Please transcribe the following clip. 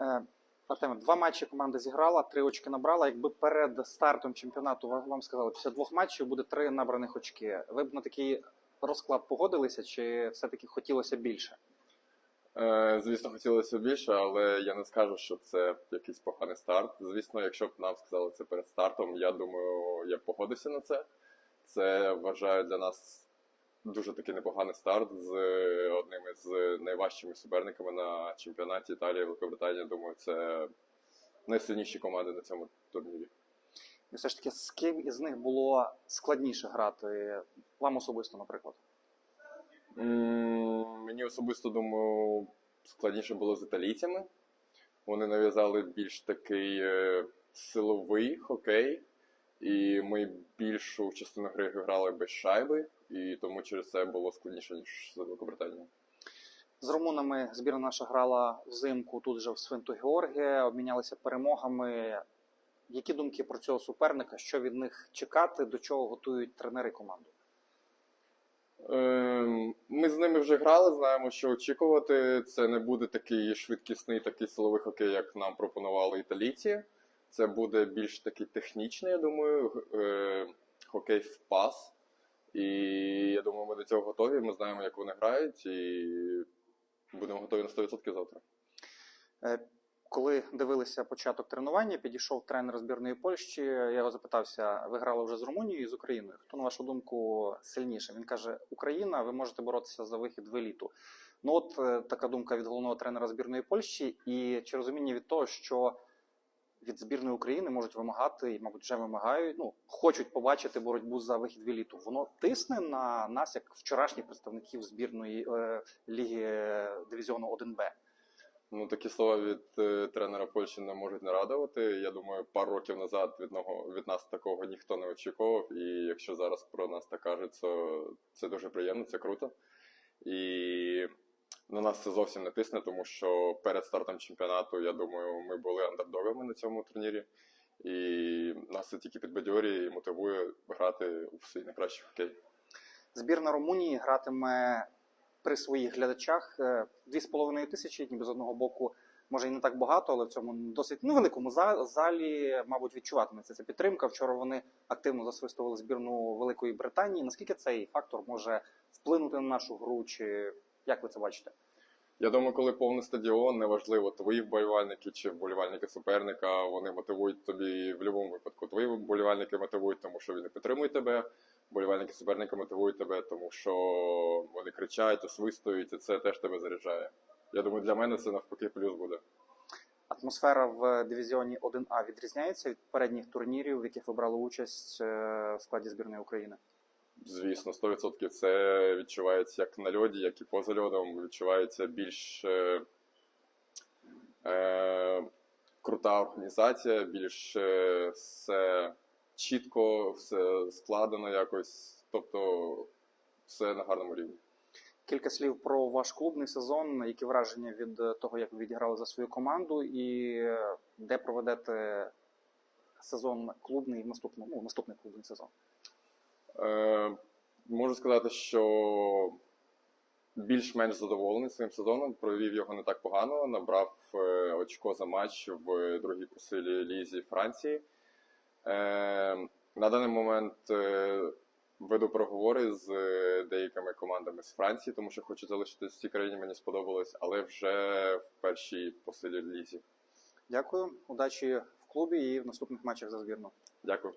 Е, Артеме, два матчі команда зіграла, три очки набрала. Якби перед стартом чемпіонату вам сказали, після двох матчів буде три набраних очки. Ви б на такий розклад погодилися, чи все-таки хотілося більше? Е, Звісно, хотілося більше, але я не скажу, що це якийсь поганий старт. Звісно, якщо б нам сказали це перед стартом, я думаю, я б погодився на це. Це вважаю для нас дуже такий непоганий старт з одним із найважчими суперниками на чемпіонаті Італії, Великобританії. Думаю, це найсильніші команди на цьому турнірі. І все ж таки, з ким із них було складніше грати? Вам особисто, наприклад? М, Мені особисто думаю, складніше було з італійцями. Вони нав'язали більш такий е, силовий хокей, і ми більшу частину гри грали без шайби, і тому через це було складніше, ніж з Великобританією. З румунами збірна наша грала взимку тут же в Свинту Георгія, обмінялися перемогами. Які думки про цього суперника? Що від них чекати, до чого готують тренери команду? Ем, Ми з ними вже грали, знаємо, що очікувати. Це не буде такий швидкісний, такий силовий хокей, як нам пропонували італійці. Це буде більш такий технічний, я думаю, е, хокей в пас. І я думаю, ми до цього готові. Ми знаємо, як вони грають, і будемо готові на 100% завтра. Е, Коли дивилися початок тренування, підійшов тренер збірної Польщі. Я його запитався: ви грали вже з Румунією і з Україною? Хто, на вашу думку, сильніше? Він каже: Україна, ви можете боротися за вихід в еліту. Ну, от е, така думка від головного тренера збірної Польщі, і чи розуміння від того, що від збірної України можуть вимагати, і, мабуть, вже вимагають, ну, хочуть побачити боротьбу за вихід в еліту. Воно тисне на нас, як вчорашніх представників збірної е, ліги дивізіону 1Б. Ну, такі слова від е, тренера Польщі не можуть не радувати. Я думаю, пару років назад від, нього, від нас такого ніхто не очікував. І якщо зараз про нас так кажуть, то це дуже приємно, це круто. І на нас це зовсім не тисне, тому що перед стартом чемпіонату, я думаю, ми були андердогами на цьому турнірі. І нас це тільки підбадьорює і мотивує грати у свій найкращий хокей. Збірна Румунії гратиме при своїх глядачах е, дві з половиною тисячі, ніби з одного боку, може і не так багато, але в цьому досить ну, великому за- залі, мабуть, відчуватиметься ця підтримка. Вчора вони активно засвистували збірну Великої Британії. Наскільки цей фактор може вплинути на нашу гру, чи як ви це бачите? Я думаю, коли повний стадіон, неважливо, твої вболівальники чи вболівальники суперника, вони мотивують тобі в будь-якому випадку. Твої вболівальники мотивують, тому що вони підтримують тебе. Вболівальники суперника мотивують тебе, тому що вони кричать, освистують, і це теж тебе заряджає. Я думаю, для мене це навпаки плюс буде. Атмосфера в дивізіоні 1А відрізняється від передніх турнірів, в яких ви брали участь е, в складі збірної України. Звісно, 100% це відчувається як на льоді, як і поза льодом. Відчувається більш е, е, крута організація, більш е, все чітко, все складено якось. Тобто все на гарному рівні. Кілька слів про ваш клубний сезон. Які враження від е, того, як ви відіграли за свою команду, і е, де проведете сезон клубний в наступному, ну, наступний клубний сезон? Е, можу сказати, що більш-менш задоволений своїм сезоном. Провів його не так погано. Набрав е, очко за матч в другій по силі лізі Франції. Е, на даний момент веду переговори з деякими командами з Франції, тому що хочу залишитись в цій країні, мені сподобалось, але вже в першій по силі лізі. Дякую, удачі в клубі і в наступних матчах за збірну. Дякую.